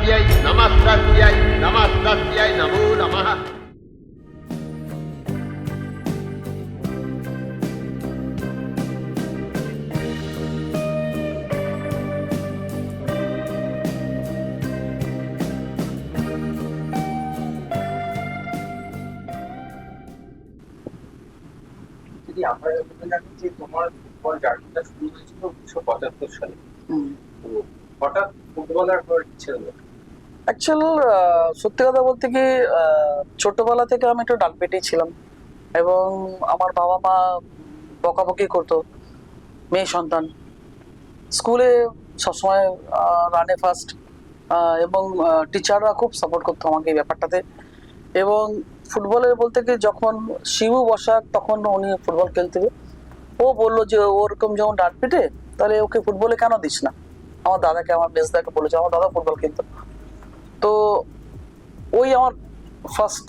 নমস্তস্যৈ নমস্তস্যৈ নমস্তস্যৈ নমো নমঃ যদি আমরা যতটা জানি যে তোমার ফুটবল জার্নিটা শুরু হয়েছিল উনিশশো পঁচাত্তর সালে তো হঠাৎ ফুটবলার হওয়ার ইচ্ছে হলো। অ্যাকচুয়াল সত্যি কথা বলতে কি ছোটবেলা থেকে আমি একটু ডাকপেটি ছিলাম এবং আমার বাবা মা বকাবকি করতো, মেয়ে সন্তান। স্কুলে সবসময় রানে ফার্স্ট এবং টিচাররা খুব সাপোর্ট করতো আমাকে এই ব্যাপারটাতে। এবং ফুটবলের বলতে কি, যখন শিবু বসাক, তখন উনি ফুটবল খেলতে ও বলল যে ওরকম যেমন ডাক পিটে তাহলে ওকে ফুটবলে কেন দিস না? আমার দাদাকে, আমার মেজদাকে বলেছে, আমার দাদা ফুটবল খেলতো। তো ওই আমার ফার্স্ট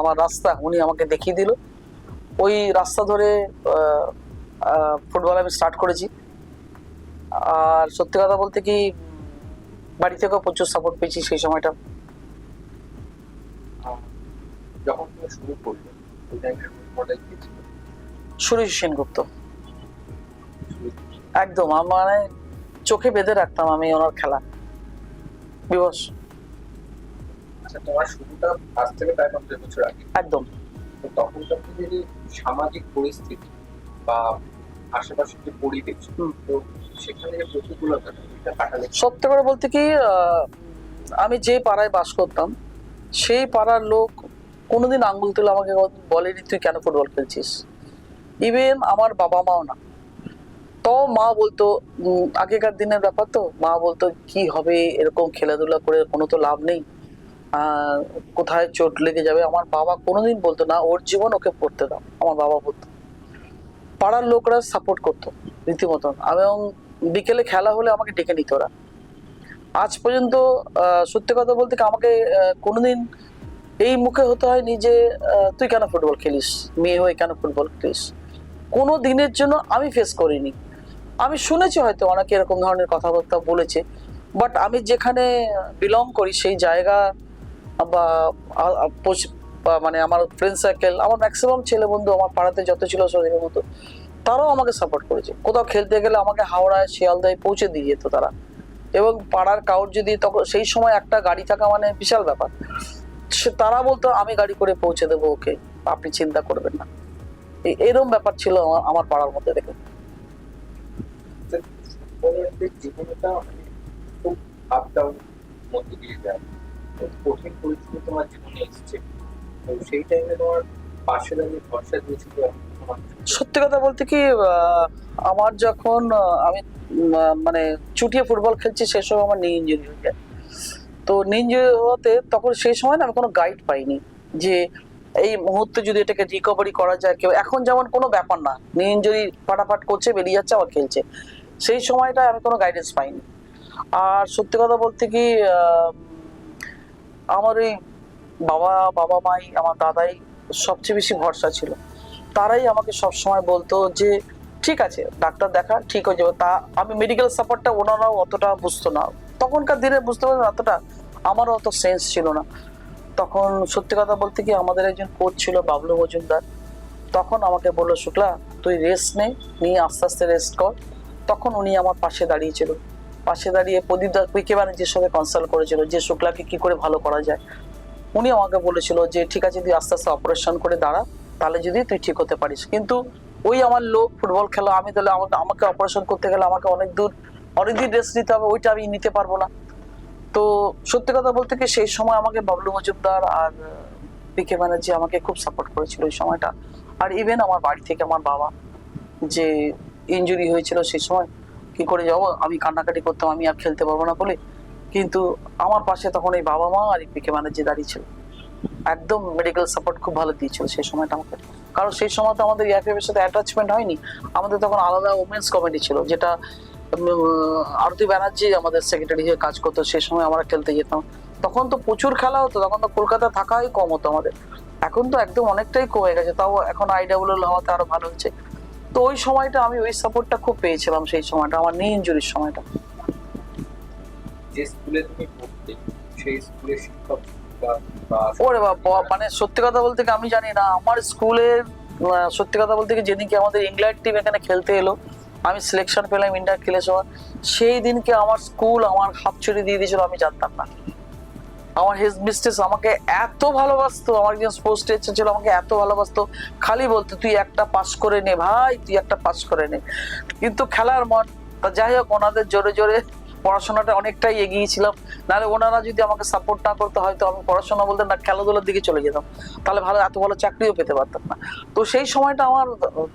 আমার রাস্তা উনি আমাকে দেখিয়ে দিল। ওই রাস্তা ধরে ফুটবল আমি স্টার্ট করেছি। আর সত্যি কথা বলতে কি বাড়ি থেকেও প্রচুর সাপোর্ট পেয়েছি সেই সময়টা। যখন তুমি শুরু করলে ওই টাইমের মডেল কি ছিল? সুরেশ সেনগুপ্ত। একদম আমার মানে চোখে বেঁধে রাখতাম আমি ওনার খেলা। বিবশ আচ্ছা তোমার শুরুটা আজ থেকে প্রায় পঞ্চাশ বছর আগে। একদম। তো তখনকার দিনে যে সামাজিক পরিস্থিতি বা আশেপাশের যে পরিবেশ। তো সেখানে যে প্রতিকূলতা এটা কাটালে সত্যি করে বলতে কি আমি যে পাড়ায় বাস করতাম সেই পাড়ার লোক কোনোদিন আঙ্গুল তুলে আমাকে বলেনি তুই কেন ফুটবল খেলছিস? ইভেন আমার বাবা মাও না। তো মা বলতো আগেকার দিনের ব্যাপার তো। মা বলতো কি হবে? এরকম খেলাধুলা করে কোনো তো লাভ নেই। কোথায় চোট লেগে যাবে, আমার বাবা কোনোদিন বলতো না, ওর জীবন ওকে পড়তে দাও, আমার বাবা বলতো। পাড়ার লোকরা সাপোর্ট করতো, রীতিমতন। এবং বিকেলে খেলা হলে আমাকে ডেকে নিত ওরা। আজ পর্যন্ত সত্যি কথা বলতে আমাকে কোনোদিন এই মুখে হতে হয়নি যে তুই কেন ফুটবল খেলিস? মেয়ে হয়ে কেন ফুটবল খেলিস? কোনো দিনের জন্য আমি ফেস করিনি। আমি শুনেছি হয়তো অনেকে এরকম ধরনের কথাবার্তা বলেছে বাট আমি যেখানে বিলং করি, সেই জায়গা বা মানে আমার ফ্রেন্ড সার্কেল আমার ম্যাক্সিমাম ছেলে বন্ধু আমার পাড়াতে যত ছিল শরীরের মতো, তারাও আমাকে সাপোর্ট করেছে। কোথাও খেলতে গেলে আমাকে হাওড়ায়, শিয়ালদায় পৌঁছে দিয়ে যেত তারা। এবং পাড়ার কাউর যদি তখন, সেই সময় একটা গাড়ি থাকা মানে বিশাল ব্যাপার। সে, তারা বলতো, আমি গাড়ি করে পৌঁছে দেবো ওকে, আপনি চিন্তা করবেন না। এ- এরম ব্যাপার ছিল আমার- পাড়ার মধ্যে দেখে। জীবনটা মানে খুব আপ ডাউন মধ্যে দিয়ে যায়। কঠিন পরিস্থিতি তোমার জীবনে এসেছে। তো সেই টাইমে তোমার পাশে দাঁড়িয়ে ভরসা দিয়েছিল? সত্যি কথা বলতে কি আমার যখন আমি মানে চুটিয়ে ফুটবল খেলছি, সে সময় আমার নি ইঞ্জুরি হয়ে যায়। তো নি ইঞ্জুরি হতে তখন সেই সময় না আমি কোনো গাইড পাইনি যে এই মুহূর্তে যদি এটাকে রিকভারি করা যায় কেউ। এখন যেমন কোনো ব্যাপার না নি ইঞ্জুরি ফাটাফাট করছে, বেরিয়ে যাচ্ছে, আবার খেলছে। সেই সময়টা আমি কোনো গাইডেন্স পাইনি। আর সত্যি কথা বলতে কি আমার ওই বাবা বাবা, মাই, আমার দাদাই সবচেয়ে বেশি ভরসা ছিল। তারাই আমাকে সবসময় বলতো যে, ঠিক আছে, ডাক্তার দেখা, ঠিক হয়ে যাবে। তা আমি মেডিকেল সাপোর্টটা ওনারাও অতটা বুঝতো না। তখনকার দিনে বুঝতে পারবেন অতটা আমারও অত সেন্স ছিল না। তখন সত্যি কথা বলতে কি, আমাদের একজন কোচ ছিল বাবলু মজুমদার। তখন আমাকে বলল, শুক্লা, তুই রেস্ট নে, নিয়ে আস্তে আস্তে রেস্ট কর। তখন উনি আমার পাশে দাঁড়িয়েছিল পাশে দাঁড়িয়ে প্রদীপ দা কুইকে ব্যানার্জির সঙ্গে কনসাল্ট করেছিল, যে শুক্লাকে কি করে ভালো করা যায়। উনি আমাকে বলেছিল যে, ঠিক আছে, তুই আস্তে আস্তে অপারেশন করে দাঁড়া, তাহলে যদি তুই ঠিক হতে পারিস। কিন্তু ওই আমার লোক ফুটবল খেলা, আমি তাহলে আমাকে আমাকে অপারেশন করতে গেলে আমাকে অনেক দূর অনেকদিন রেস্ট নিতে হবে, ওইটা আমি নিতে পারব না। তো সত্যি কথা বলতে কি, সেই সময় আমাকে বাবলু মজুমদার আর পিকে ব্যানার্জি আমাকে খুব সাপোর্ট করেছিল ওই সময়টা। আর ইভেন আমার বাড়ি থেকে আমার বাবা যে ইনজুরি হয়েছিল সেই সময় কি করে যাব? আমি কান্নাকাটি করতাম, আমি আর খেলতে পারব না বলে। কিন্তু আমার পাশে তখন এই বাবা মা আর পিকে ব্যানার্জি দাঁড়িয়ে ছিল। একদম মেডিকেল সাপোর্ট খুব ভালো দিয়েছিল সেই সময়টা আমাকে। কারণ সেই সময় তো আমাদের এর সাথে অ্যাটাচমেন্ট হয়নি। আমাদের তখন আলাদা ওমেন্স কমিটি ছিল, যেটা আরতি ব্যানার্জি আমাদের সেক্রেটারি হয়ে কাজ করতো সেই সময় আমরা খেলতে যেতাম। তখন তো প্রচুর খেলা হতো, তখন তো কলকাতা থাকাই কম হতো আমাদের। এখন তো একদম অনেকটাই কমে গেছে, তাও এখন আইডাব্লিউ হওয়াতে আরও ভালো হচ্ছে। তো ওই সময়টা আমি ওই সাপোর্টটা খুব পেয়েছিলাম সেই সময়টা আমার নি ইঞ্জুরির সময়টা। যে স্কুলে তুমি পড়তে সেই স্কুলের শিক্ষক বা- বা ওরে বাবা মানে সত্যি কথা বলতে কি আমি জানি না আমার স্কুলের সত্যি কথা বলতে কি যেদিনকে আমাদের ইংল্যান্ড টিম এখানে খেলতে এলো আমি সিলেকশন পেলাম ইন্ডিয়া খেলে সময় সেই দিনকে আমার স্কুল আমার হাত ছুড়ে দিয়ে দিয়েছিল আমি জানতাম না। আমার হেড মিস্ট্রেস আমাকে এত ভালোবাসতো, আমার একজন স্পোর্টস টিচার ছিল, আমাকে এত ভালোবাসতো, খালি বলতো, তুই একটা পাস করে নে ভাই, তুই একটা পাস করে নে। কিন্তু খেলার মন যাই হোক, ওনাদের জোরে জোরে পড়াশোনাটা অনেকটাই এগিয়েছিলাম নাহলে ওনারা যদি আমাকে সাপোর্ট না করতে, হয়তো আমি পড়াশোনা বলতে না, খেলাধুলার দিকে চলে যেতাম। তাহলে ভালো, এত ভালো চাকরিও পেতে পারতাম না। তো সেই সময়টা আমার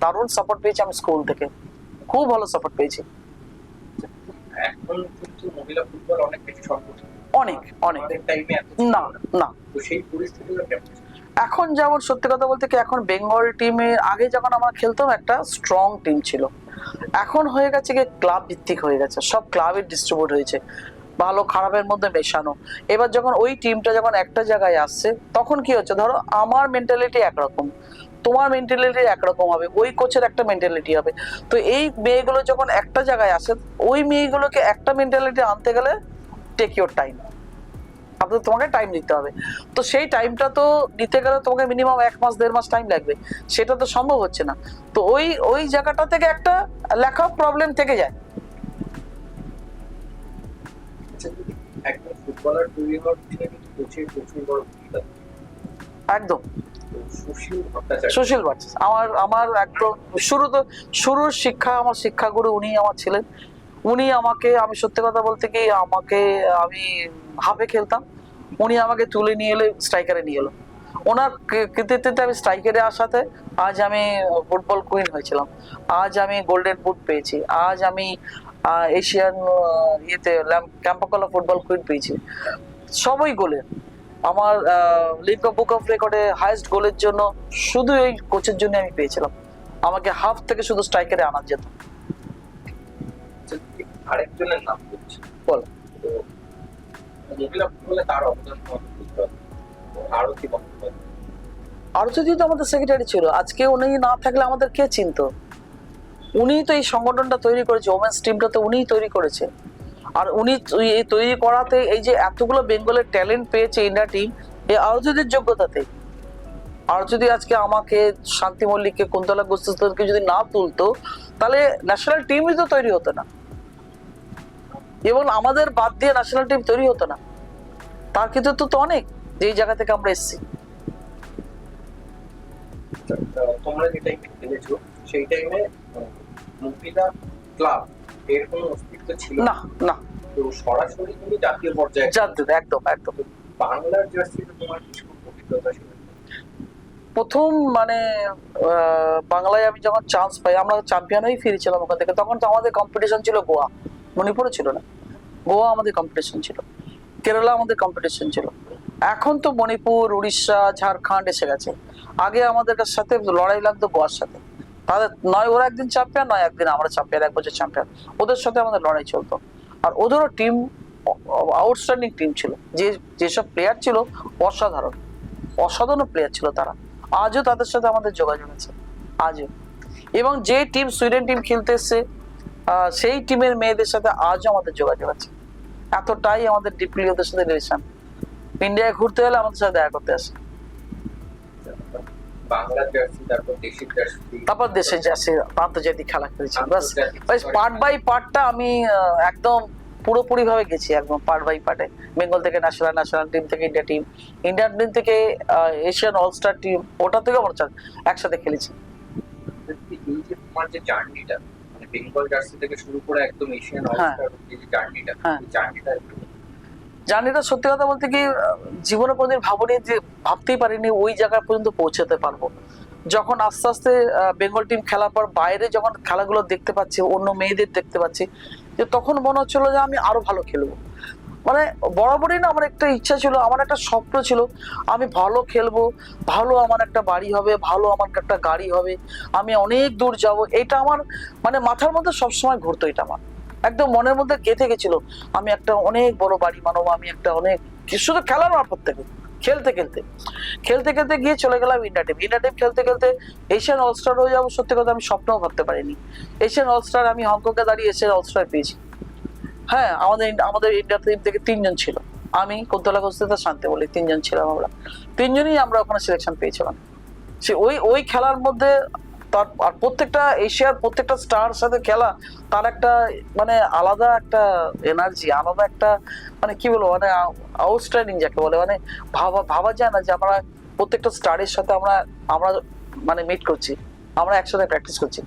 দারুণ সাপোর্ট পেয়েছি আমি স্কুল থেকে। খুব ভালো সাপোর্ট পেয়েছি। এখন কিন্তু মহিলা ফুটবল অনেক বেশি অনেক অনেক। না না? এখন যেমন সত্যি কথা বলতে কি, এখন বেঙ্গল টিমের আগে যখন আমরা খেলতাম, একটা স্ট্রং টিম ছিল। এখন হয়ে গেছে কি ক্লাব ভিত্তিক হয়ে গেছে। সব ক্লাবের ডিস্ট্রিবিউট হয়েছে। ভালো, খারাপের মধ্যে মেশানো। এবার যখন ওই টিমটা যখন একটা জায়গায় আসছে, তখন কি হচ্ছে? ধরো, আমার মেন্টালিটি একরকম। তোমার মেন্টালিটি একরকম হবে। ওই কোচের একটা মেন্টালিটি হবে। তো এই মেয়েগুলো যখন একটা জায়গায় আসে, ওই মেয়েগুলোকে একটা মেন্টালিটি আনতে গেলে টেক ইউর টাইম আপনাদের তোমাকে টাইম দিতে হবে। তো সেই টাইমটা তো নিতে গেলে তোমাকে মিনিমাম এক মাস দেড় মাস টাইম লাগবে। সেটা তো সম্ভব হচ্ছে না। তো ওই ওই জায়গাটা থেকে একটা লেখা প্রবলেম থেকে যায়। ফুটবলার তৈরি হওয়ার পিছনে কিন্তু কোচের প্রচুর বড় ভূমিকা। একদম। সুশীল ভট্টাচার্য। আমার আমার একদম শুরু তো শুরুর শিক্ষা আমার শিক্ষাগুরু উনি আমার ছিলেন। উনি আমাকে, আমি সত্যি কথা বলতে কি, আমাকে, আমি হাফে খেলতাম। উনি আমাকে তুলে নিয়ে এলো স্ট্রাইকারে নিয়ে এলো। ওনার কৃতিত্বে আমি স্ট্রাইকারে আসাতে আজ আমি ফুটবল কুইন হয়েছিলাম। আজ আমি গোল্ডেন বুট পেয়েছি। আজ আমি এশিয়ান ইয়েতে ক্যাম্পাকলা ফুটবল কুইন পেয়েছি। সবই গোলের আমার লিগ অফ বুক অফ রেকর্ডে হাইয়েস্ট গোলের জন্য শুধু ওই কোচের জন্য আমি পেয়েছিলাম। আমাকে হাফ থেকে শুধু স্ট্রাইকারে আনা যেত। আরেকজনের নাম বলছি। বল। তো মহিলা ফুটবলে তার অবদান তো আমাদের সেক্রেটারি ছিল। আজকে উনি না থাকলে আমাদের কে চিনতো? উনি তো এই সংগঠনটা তৈরি করেছে ওমেন্স টিমটা তো উনিই তৈরি করেছে। আর উনি এই তৈরি করাতে এই যে এতগুলো বেঙ্গলের ট্যালেন্ট পেয়েছে ইন্ডিয়া টিম এই আরজুদির যোগ্যতাতে। আর যদি আজকে আমাকে শান্তি মল্লিককে কুন্তলা গোস্বামীকে যদি না তুলতো তাহলে ন্যাশনাল টিমই তো তৈরি হতো না। এবং আমাদের বাদ দিয়ে ন্যাশনাল টিম তৈরি হতো না। তার কৃতিত্ব তো অনেক যেই জায়গা থেকে আমরা এসেছি। তোমরা যে টাইমে খেলেছো সেই টাইমে মহিলা ক্লাব এর কোনো অস্তিত্ব ছিল না? না তো সরাসরি তুমি জাতীয় পর্যায়ে জানতে একদম একদম। বাংলার জার্সিতে তোমার কিছু অভিজ্ঞতা ছিল? প্রথম মানে বাংলায় আমি যখন চান্স পাই আমরা চ্যাম্পিয়ন হয়ে ফিরেছিলাম ওখান থেকে তখন তো আমাদের কম্পিটিশন ছিল গোয়া। মণিপুরে ছিল না? গোয়া আমাদের কম্পিটিশন ছিল। কেরালা আমাদের কম্পিটিশন ছিল। এখন তো মণিপুর, উড়িষ্যা, ঝাড়খণ্ড এসে গেছে। আগে আমাদের সাথে লড়াই লাগতো গোয়ার সাথে। তাদের নয়, ওরা একদিন চ্যাম্পিয়ন নয় একদিন আমরা চ্যাম্পিয়ন এক বছর চ্যাম্পিয়ন ওদের সাথে আমাদের লড়াই চলতো। আর ওদেরও টিম আউটস্ট্যান্ডিং টিম ছিল। যে, যেসব প্লেয়ার ছিল, অসাধারণ। অসাধারণ প্লেয়ার ছিল তারা। আজও তাদের সাথে আমাদের যোগাযোগ আছে। আজও। এবং যে টিম সুইডেন টিম খেলতে এসছে সেই টিমের মেয়েদের সাথে আজও আমাদের যোগাযোগ আছে। এতটাই আমাদের ডিপলি ওদের সাথে রিলেশন ইন্ডিয়ায় ঘুরতে হলে আমাদের সাথে দেখা করতে আসে। তারপর জার্সি দেশে যাচ্ছে আন্তর্জাতিক খেলা খেলেছি। বাস পার্ট বাই পার্টটা আমি একদম পুরোপুরি ভাবে গেছি একদম পার্ট বাই পার্টে বেঙ্গল থেকে ন্যাশনাল ন্যাশনাল টিম থেকে ইন্ডিয়া টিম ইন্ডিয়ান টিম থেকে এশিয়ান অলস্টার টিম ওটা থেকে আমরা একসাথে খেলেছি। তোমার যে জার্নিটা বেঙ্গল জার্সি থেকে শুরু করে একদম এশিয়ান হ্যাঁ। অলস্টার যে জার্নিটা হ্যাঁ। জার্নিটা জার্নিটা সত্যি কথা বলতে কি জীবনে কোনোদিন ভাবনি যে ভাবতেই পারিনি ওই জায়গা পর্যন্ত পৌঁছাতে পারব যখন আস্তে আস্তে বেঙ্গল টিম খেলার পর বাইরে যখন খেলাগুলো দেখতে পাচ্ছি অন্য মেয়েদের দেখতে পাচ্ছি যে তখন মনে হচ্ছিল যে আমি আরও ভালো খেলব মানে বরাবরই না আমার একটা ইচ্ছা ছিল, আমার একটা স্বপ্ন ছিল, আমি ভালো খেলব, ভালো আমার একটা বাড়ি হবে, ভালো আমার একটা গাড়ি হবে, আমি অনেক দূর যাব, এটা আমার মানে মাথার মধ্যে সবসময় ঘুরতো এটা আমার। একদম মনের মধ্যে গেঁথে গেছিল, আমি একটা অনেক বড় বাড়ি মানব আমি একটা অনেক শুধু খেলার মারফত থেকে খেলতে খেলতে। খেলতে খেলতে গিয়ে চলে গেলাম ইন্ডিয়া টিম ইন্ডিয়া টিম খেলতে খেলতে এশিয়ান অলস্টার হয়ে যাব, সত্যি কথা আমি স্বপ্নও ভাবতে পারিনি। এশিয়ান অলস্টার আমি হংকংয়ে দাঁড়িয়ে এশিয়ান অলস্টার পেয়েছি। হ্যাঁ আমাদের আমাদের ইন্ডিয়া থেকে তিনজন ছিল। আমি, কুন্তলা গোস্তিতা শান্তি বলি তিনজন ছিলাম আমরা। তিনজনই আমরা ওখানে সিলেকশন পেয়েছিলাম। সে ওই ওই খেলার মধ্যে তার, আর প্রত্যেকটা এশিয়ার প্রত্যেকটা স্টার সাথে খেলা, তার একটা মানে আলাদা একটা এনার্জি আলাদা একটা মানে কি বলব মানে আউটস্ট্যান্ডিং যাকে বলে মানে ভাবা ভাবা যায় না যে আমরা প্রত্যেকটা স্টারের সাথে আমরা আমরা মানে মিট করছি, আমরা একসাথে প্র্যাকটিস করছি।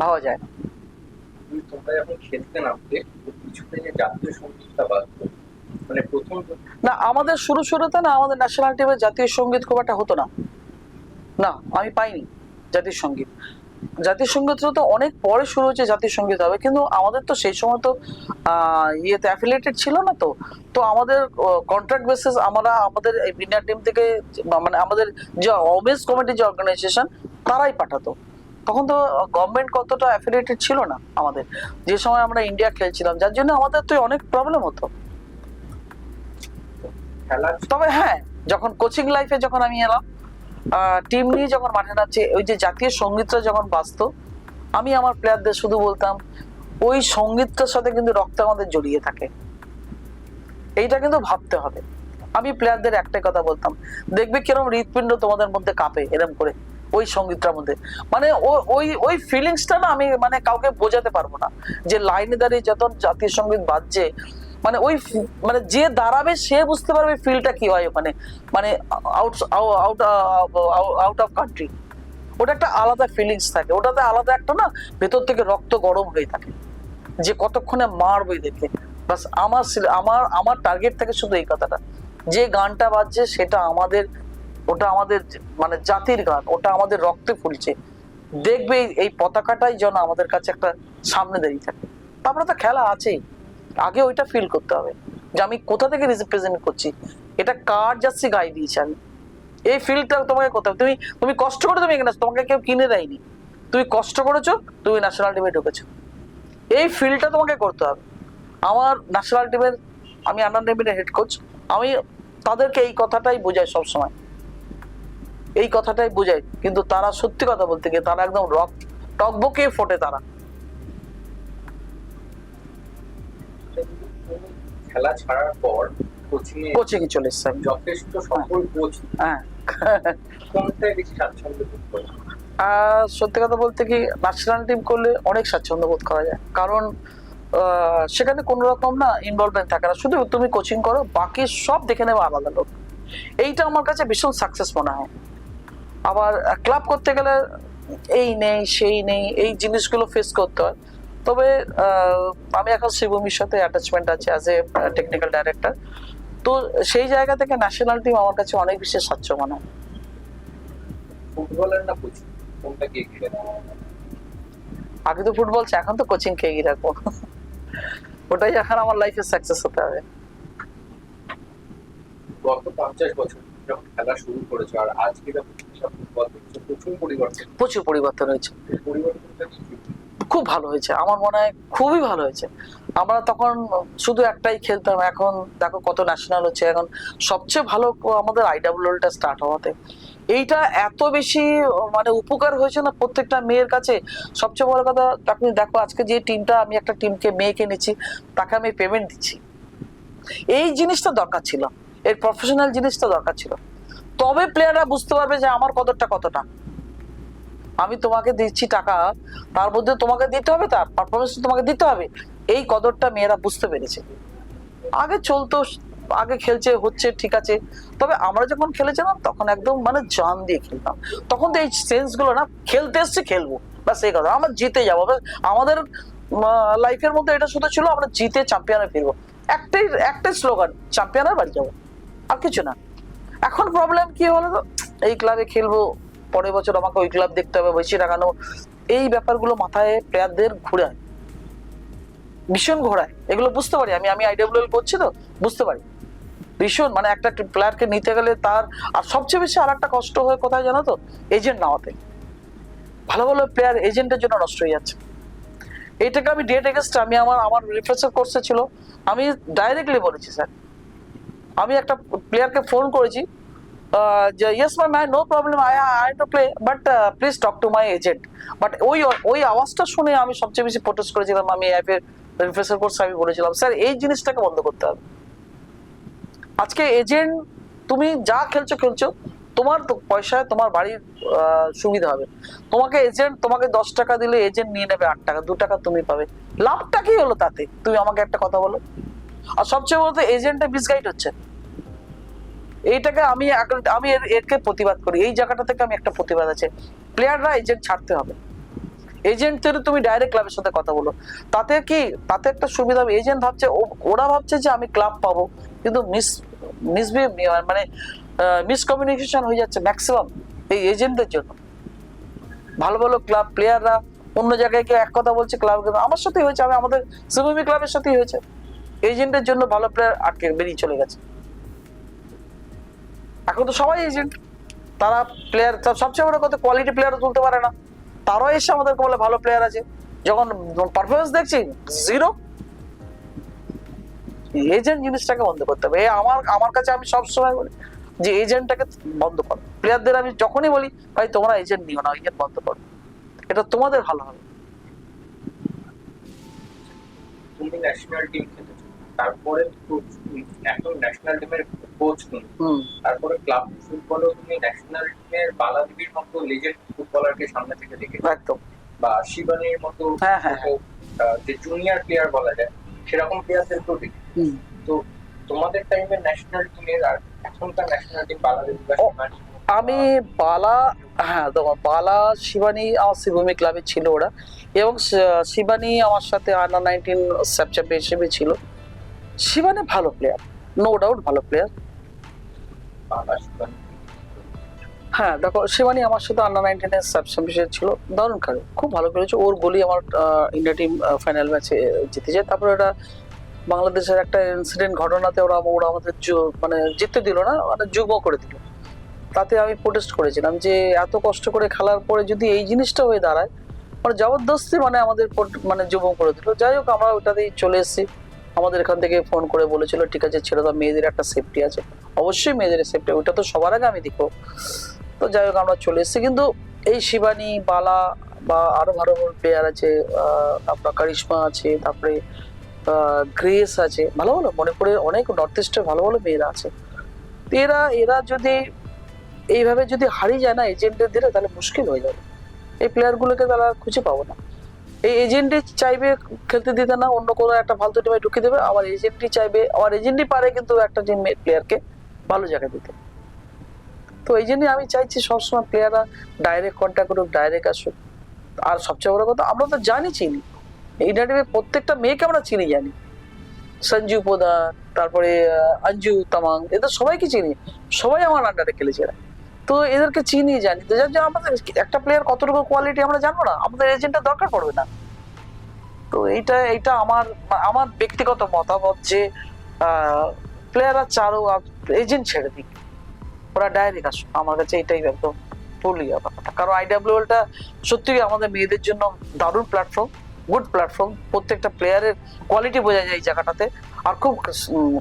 ভাবা যায় না। তুমি তোমরা যখন খেলতে নামতে কিছুতে যে জাতীয় সঙ্গীতটা বাজতো মানে প্রথম না, আমাদের শুরু শুরুতে না আমাদের ন্যাশনাল টিমের জাতীয় সংগীত খুব একটা হতো না। না, আমি পাইনি জাতীয় সংগীত। জাতীয় সংগীত তো অনেক পরে শুরু হয়েছে জাতীয় সংগীত হবে, কিন্তু আমাদের তো সেই সময় তো ইয়েতে অ্যাফিলিয়েটেড ছিল না তো। তো আমাদের কন্ট্রাক্ট বেসিস আমরা, আমাদের ইন্ডিয়ান টিম থেকে মানে আমাদের যে অবেস কমিটি যে অর্গানাইজেশন তারাই পাঠাতো। তখন তো গভর্নমেন্ট কতটা অ্যাফিলিয়েটেড ছিল না আমাদের। যে সময় আমরা ইন্ডিয়া খেলছিলাম যার জন্য আমাদের তো অনেক প্রবলেম হতো। তবে হ্যাঁ যখন কোচিং লাইফে যখন আমি এলাম টিম নিয়ে যখন মাঠে নাচছে ওই যে জাতীয় সঙ্গীতটা যখন বাজতো আমি আমার প্লেয়ারদের শুধু বলতাম ওই সঙ্গীতটার সাথে কিন্তু রক্ত আমাদের জড়িয়ে থাকে। এইটা কিন্তু ভাবতে হবে। আমি প্লেয়ারদের একটাই কথা বলতাম দেখবে কিরম হৃৎপিণ্ড তোমাদের মধ্যে কাঁপে এরম করে। ওই সঙ্গীতটার মধ্যে। মানে ওই ওই ফিলিংসটা না আমি মানে কাউকে বোঝাতে পারব না। যে লাইনে দাঁড়িয়ে যখন জাতীয় সংগীত বাজছে মানে ওই মানে যে দাঁড়াবে সে বুঝতে পারবে ফিলটা কি হয় ওখানে। মানে out out out of country ওটা একটা আলাদা ফিলিংস থাকে। ওটাতে আলাদা একটা না ভেতর থেকে রক্ত গরম হয়ে থাকে। যে কতক্ষণে মারবো দেখে। বাস আমার আমার আমার টার্গেট থাকে শুধু এই কথাটা। যে গানটা বাজছে সেটা আমাদের ওটা আমাদের মানে জাতির গান ওটা আমাদের রক্তে ফুলছে। দেখবে এই- পতাকাটাই যেন আমাদের কাছে একটা সামনে দাঁড়িয়ে থাকে। তারপরে তো খেলা আছেই। আগে ওইটা ফিল করতে হবে। যে আমি কোথা থেকে রিপ্রেজেন্ট করছি? এটা কার জার্সি গায়ে দিয়েছি আমি? এই ফিলটা তোমাকে হবে। তুমি তুমি কষ্ট করে তুমি এখানে তোমাকে কেউ কিনে দেয়নি। তুমি কষ্ট করেছ, তুমি ন্যাশনাল টিমে ঢুকেছো। এই ফিলটা তোমাকে করতে হবে। আমার ন্যাশনাল টিমের আমি আন্ডার নাইনটিনের হেড কোচ আমি তাদেরকে এই কথাটাই বোঝাই সবসময়। এই কথাটাই বোঝাই কিন্তু তারা সত্যি কথা বলতে গিয়ে তারা একদম রক টকবকে ফোটে তারা। খেলা ছাড়ার পর কোচিং এ কোচিং এ চলে এসছে যথেষ্ট সফল কোচ। হ্যাঁ। কোনটায় বেশি স্বাচ্ছন্দ্য বোধ করো? সত্যি কথা বলতে কি ন্যাশনাল টিম করলে অনেক স্বাচ্ছন্দ্য বোধ করা যায়। কারণ আহ, সেখানে কোনো রকম না ইনভলভমেন্ট থাকে না। শুধু তুমি কোচিং করো বাকি সব দেখে নেবে আলাদা লোক। এইটা আমার কাছে ভীষণ সাকসেস মনে হয়। আবার ক্লাব করতে গেলে এই নেই সেই নেই এই জিনিসগুলো ফেস করতে হয়। তবে আমি এখন শিবভূমির সাথে অ্যাটাচমেন্ট আছে অ্যাজ এ টেকনিক্যাল ডাইরেক্টর তো সেই জায়গা থেকে ন্যাশনাল টিম আমার কাছে অনেক বেশি স্বচ্ছ মনে হয়। ফুটবলার না কোচিং কোনটা আগে তো ফুটবল ছিল, এখন তো কোচিং কে এগিয়ে রাখব। ওটাই এখন আমার লাইফে সাকসেস হতে হবে। গত পঞ্চাশ বছর যখন খেলা শুরু করেছ আর আজকে যখন প্রচুর পরিবর্তন হয়েছে? খুব ভালো হয়েছে। আমার মনে হয় খুবই ভালো হয়েছে। আমরা তখন শুধু একটাই খেলতাম। এখন দেখো কত ন্যাশনাল হচ্ছে। এখন সবচেয়ে ভালো আমাদের আইডাব্লিউএলটা স্টার্ট হওয়াতে। এইটা এত বেশি মানে উপকার হয়েছে না প্রত্যেকটা মেয়ের কাছে? সবচেয়ে বড় কথা আপনি দেখো আজকে যে টিমটা আমি একটা টিমকে মেয়েকে নিচ্ছি তাকে আমি পেমেন্ট দিচ্ছি। এই জিনিসটা দরকার ছিল। এর প্রফেশনাল জিনিসটা দরকার ছিল। তবে প্লেয়াররা বুঝতে পারবে যে আমার কদরটা কতটা। আমি তোমাকে দিচ্ছি টাকা, তার মধ্যে তোমাকে দিতে হবে, তার পারফরমেন্স তোমাকে দিতে হবে। এই কদরটা মেয়েরা বুঝতে পেরেছে। আগে চলতো, আগে খেলছে, হচ্ছে, ঠিক আছে। তবে আমরা যখন খেলেছিলাম, তখন একদম মানে জান দিয়ে খেলতাম। তখন তো এই সেন্সগুলো না, খেলতে এসছে, খেলব। ব্যাস, এই কথা। আমরা জিতে যাব। আমাদের লাইফের মধ্যে এটা শুধু ছিল, আমরা জিতে চ্যাম্পিয়নে ফিরবো। একটাই একটাই স্লোগান চ্যাম্পিয়নের বাড়ি যাব। আর কিছু না। এখন প্রবলেম কি হলো তো এই ক্লাবে খেলব, পরের বছর আমাকে ওই ক্লাব দেখতে হবে বেশি টাকা নেব। এই ব্যাপারগুলো মাথায় প্লেয়ারদের ঘুরায় ভীষণ ঘোরায়। এগুলো বুঝতে পারি। আমি আমি আইডাব্লিউএল করছি তো, বুঝতে পারি। ভীষণ মানে একটা প্লেয়ারকে নিতে গেলে তার, আর সবচেয়ে বেশি আর একটা কষ্ট হয় কোথায় জানো তো? এজেন্ট নেওয়াতে। ভালো ভালো প্লেয়ার এজেন্টের জন্য নষ্ট হয়ে যাচ্ছে। এইটাকে আমি ডেট এগেস্ট আমি আমার আমার রিফ্রেশার কোর্সে ছিল। আমি ডাইরেক্টলি বলেছি স্যার আমি একটা প্লেয়ারকে ফোন করেছি যে yes no problem I I to play but please talk to my agent but ওই ওই আওয়াজটা শুনে আমি সবচেয়ে বেশি প্রোটেস্ট করেছিলাম, আমি অ্যাপের কোর্স আমি বলেছিলাম স্যার এই জিনিসটাকে বন্ধ করতে হবে। আজকে এজেন্ট তুমি যা খেলছো খেলছো, তোমার পয়সায় তোমার বাড়ির সুবিধা হবে। তোমাকে এজেন্ট তোমাকে দশ টাকা দিলে এজেন্ট নিয়ে নেবে আট টাকা, দু টাকা তুমি পাবে। লাভটা কি হলো তাতে? তুমি আমাকে একটা কথা বলো। আর সবচেয়ে বড় এজেন্টে মিসগাইড হচ্ছে। এইটাকে আমি আমি এরকে প্রতিবাদ করি। এই জায়গাটা থেকে আমি একটা প্রতিবাদ আছে। প্লেয়াররা এজেন্ট ছাড়তে হবে। এজেন্ট থেকে তুমি ডাইরেক্ট ক্লাবের সাথে কথা বলো। তাতে কি, তাতে একটা সুবিধা হবে। এজেন্ট ভাবছে ওরা ভাবছে যে আমি ক্লাব পাবো। কিন্তু মিস মিসবিহেভ মানে মিসকমিউনিকেশন হয়ে যাচ্ছে ম্যাক্সিমাম এই এজেন্টদের জন্য। ভালো ভালো ক্লাব প্লেয়াররা অন্য জায়গায় গিয়ে এক কথা বলছে ক্লাব আমার সাথেই হয়েছে। আমি আমাদের সিবমি ক্লাবের সাথেই হয়েছে। এজেন্টের জন্য ভালো প্লেয়ার আটকে বেরিয়ে চলে গেছে। এখন তো সবাই এজেন্ট তারা প্লেয়ার সবচেয়ে বড় কথা কোয়ালিটি প্লেয়ারও তুলতে পারে না। তারাও এসে আমাদেরকে বলে ভালো প্লেয়ার আছে। যখন পারফরমেন্স দেখছি জিরো এজেন্ট জিনিসটাকে বন্ধ করতে হবে। আমার আমার কাছে আমি সবসময় বলি যে এজেন্টটাকে বন্ধ করো। প্লেয়ারদের আমি যখনই বলি, ভাই, তোমরা এজেন্ট নিও না এজেন্ট বন্ধ করো। এটা তোমাদের ভালো হবে। তারপরে এখন ন্যাশনাল টিমের কোচ তুমি। তারপরে ক্লাব ফুটবলও তুমি ন্যাশনাল টিমের বালাদিবির মতো লেজেন্ড ফুটবলারকে সামনে থেকে দেখেছ। একদম। বা শিবানীর মতো হ্যাঁ, হ্যাঁ, যে জুনিয়র প্লেয়ার বলা যায় সেরকম প্লেয়ারদেরকেও দেখি তো তোমাদের টাইমে ন্যাশনাল টিমের আর এখনকার ন্যাশনাল টিম বালাদিবি বা আমি বালা হ্যাঁ তোমার বালা শিবানী আমার শিবভূমি ক্লাবে ছিল ওরা। এবং শিবানী আমার সাথে আন্ডার নাইনটিন চ্যাম্পিয়ন হিসেবে ছিল। শিবানী ভালো প্লেয়ার নো ডাউট ভালো প্লেয়ার হ্যাঁ দেখো, শিবানী আমার সাথে আন্ডার নাইনটিনের সাব চ্যাম্পিয়নশিপ ছিল, দারুণ খেলে, খুব ভালো খেলেছে। ওর গোলি আমার ইন্ডিয়া টিম ফাইনাল ম্যাচে জিতে যায় তারপরে ওরা বাংলাদেশের একটা ইনসিডেন্ট ঘটনাতে ওরা ওরা আমাদের মানে জিততে দিল না মানে যুগ্ম করে দিল। তাতে আমি প্রোটেস্ট করেছিলাম যে এত কষ্ট করে খেলার পরে যদি এই জিনিসটা হয়ে দাঁড়ায় মানে জবরদস্তি মানে আমাদের মানে যুগ্ম করে দিল। যাই হোক, আমরা ওটাতেই চলে এসেছি। আমাদের এখান থেকে ফোন করে বলেছিল, ঠিক আছে, ছেড়ে দাও, মেয়েদের একটা সেফটি আছে। অবশ্যই মেয়েদের সেফটি ওইটা তো সবার আগে আমি দেখব। তো যাই হোক, আমরা চলে এসেছি। কিন্তু এই শিবানী, বালা বা আরও ভালো ভালো প্লেয়ার আছে আপনার কারিশমা আছে, তারপরে গ্রেস আছে, ভালো ভালো, মনে করে অনেক নর্থ ইস্টের ভালো ভালো মেয়েরা আছে। এরা এরা যদি এইভাবে যদি হারিয়ে যায় না এজেন্টদের দিলে তাহলে মুশকিল হয়ে যাবে। এই প্লেয়ারগুলোকে তারা খুঁজে পাবো না। এই এজেন্টই চাইবে খেলতে দিতে না, অন্য কোনো একটা ফালতু টিমে ঢুকিয়ে দেবে, আবার এজেন্টই চাইবে, আবার এজেন্টই পারে কিন্তু একটা টিম প্লেয়ারকে ভালো জায়গায় দিতে। তো এই জন্যই আমি চাইছি সবসময় প্লেয়াররা ডাইরেক্ট কন্ট্যাক্ট করুক ডাইরেক্ট আসুক। আর সবচেয়ে বড় কথা, আমরা তো জানি চিনি। ইন্ডিয়া টিমের প্রত্যেকটা মেয়েকে আমরা চিনি জানি। সঞ্জু প্রধান তারপরে অঞ্জু তামাং, এদের সবাইকে চিনি। সবাই আমার আন্ডারে খেলেছে এরা। তো এদেরকে চিনি জানি। তো যার জন্য আমাদের একটা প্লেয়ার কতটুকু কোয়ালিটি আমরা জানব না, আমাদের এজেন্টের দরকার পড়বে না। তো এইটা এইটা আমার আমার ব্যক্তিগত মতামত যে প্লেয়াররা চারো এজেন্ট ছেড়ে দিক। ওরা ডাইরেক্ট আসুক। আমার কাছে এটাই একদম বলি কারণ আইডাব্লিউএলটা সত্যি আমাদের মেয়েদের জন্য দারুণ প্ল্যাটফর্ম গুড প্ল্যাটফর্ম প্রত্যেকটা প্লেয়ারের কোয়ালিটি বোঝা যায় এই জায়গাটাতে। আর খুব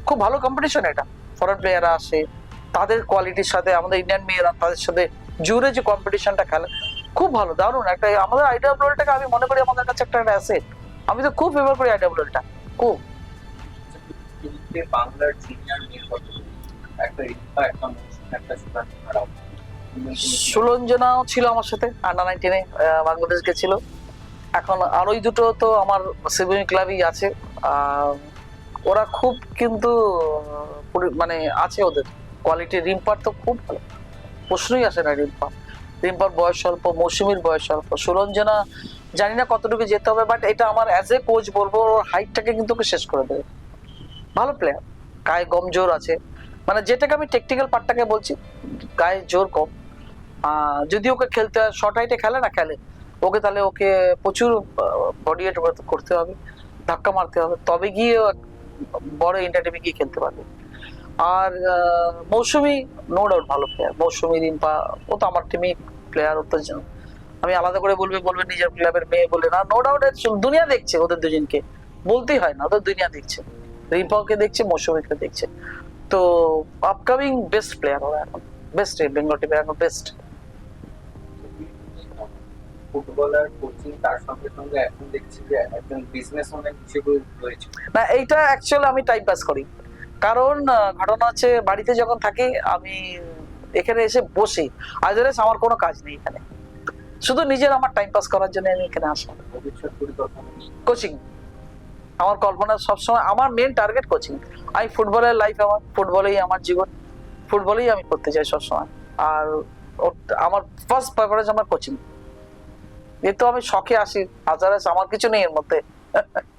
খুব ভালো কম্পিটিশন এটা। ফরেন প্লেয়াররা আসে তাদের কোয়ালিটির সাথে আমাদের ইন্ডিয়ান মেয়েরা তাদের সাথে জুড়ে যে কম্পিটিশনটা খেলে খুব ভালো দারুণ। একটা আমাদের আইডাব্লিউএলটাকে আমি মনে করি আমাদের কাছে একটা অ্যাসেট আমি তো খুব ফেভার করি আইডাব্লিউএলটা খুব। বাংলার জুনিয়র মেয়ের একটা একটা একটা সুলঞ্জনাও ছিল আমার সাথে আন্ডার নাইনটিনে বাংলাদেশ গেছিল। এখন আর ওই দুটো তো আমার সিভিল ক্লাবই আছে। ওরা খুব কিন্তু মানে আছে ওদের। কোয়ালিটি রিম্পার তো খুব ভালো। প্রশ্নই আসে না রিম্পা। রিম্পার বয়স স্বল্প মৌসুমীর বয়স স্বল্প সুরঞ্জনা, জানি না কতটুকু যেতে হবে বাট এটা আমার অ্যাজ এ কোচ বলব ওর হাইটটাকে কিন্তু ওকে শেষ করে দেবে। ভালো প্লেয়ার গায়ে গম জোর আছে। মানে যেটাকে আমি টেকনিক্যাল পার্টটাকে বলছি, গায়ে জোর কম। যদি ওকে খেলতে হয় শর্ট হাইটে খেলে না, খেলে। ওকে তাহলে ওকে প্রচুর বডি করতে হবে, ধাক্কা মারতে হবে। তবে গিয়ে বড় ইন্টারটিমে গিয়ে খেলতে পারবে। আর মৌসুমী নো ডাউট ভালো প্লেয়ার মৌসুমী রিম্পা ও তো আমার টিমই প্লেয়ার ও তো আমি আলাদা করে বলবে বলবে নিজের ক্লাবের মেয়ে বলে না। নো ডাউট দুনিয়া দেখছে ওদের দুজনকে। বলতেই হয় না ওদের দুনিয়া দেখছে। রিম্পাকে দেখছে মৌসুমীকে দেখছে। তো আপকামিং বেস্ট প্লেয়ার ওরা এখন। বেস্ট বেঙ্গল টিমের এখন বেস্ট ফুটবলার কোচিং তার সঙ্গে সঙ্গে এখন দেখছি যে একজন বিজনেস ওম্যান হিসেবে রয়েছে। না এইটা অ্যাকচুয়ালি আমি টাইম পাস করি। কারণ ঘটনা হচ্ছে বাড়িতে যখন থাকি আমি এখানে এসে বসি। আদারওয়াইজ আমার কোনো কাজ নেই এখানে। শুধু নিজের আমার টাইম পাস করার জন্য আমি এখানে আসা ভবিষ্যৎ পরিকল্পনা নেই কোচিং আমার কল্পনা সবসময় আমার মেন টার্গেট কোচিং আমি ফুটবলের লাইফ আমার। ফুটবলেই আমার জীবন। ফুটবলেই আমি করতে চাই সবসময়। আর আমার ফার্স্ট প্রেফারেন্স আমার কোচিং যেহেতু আমি শখে আসি। আদারওয়াইজ আমার কিছু নেই এর মধ্যে।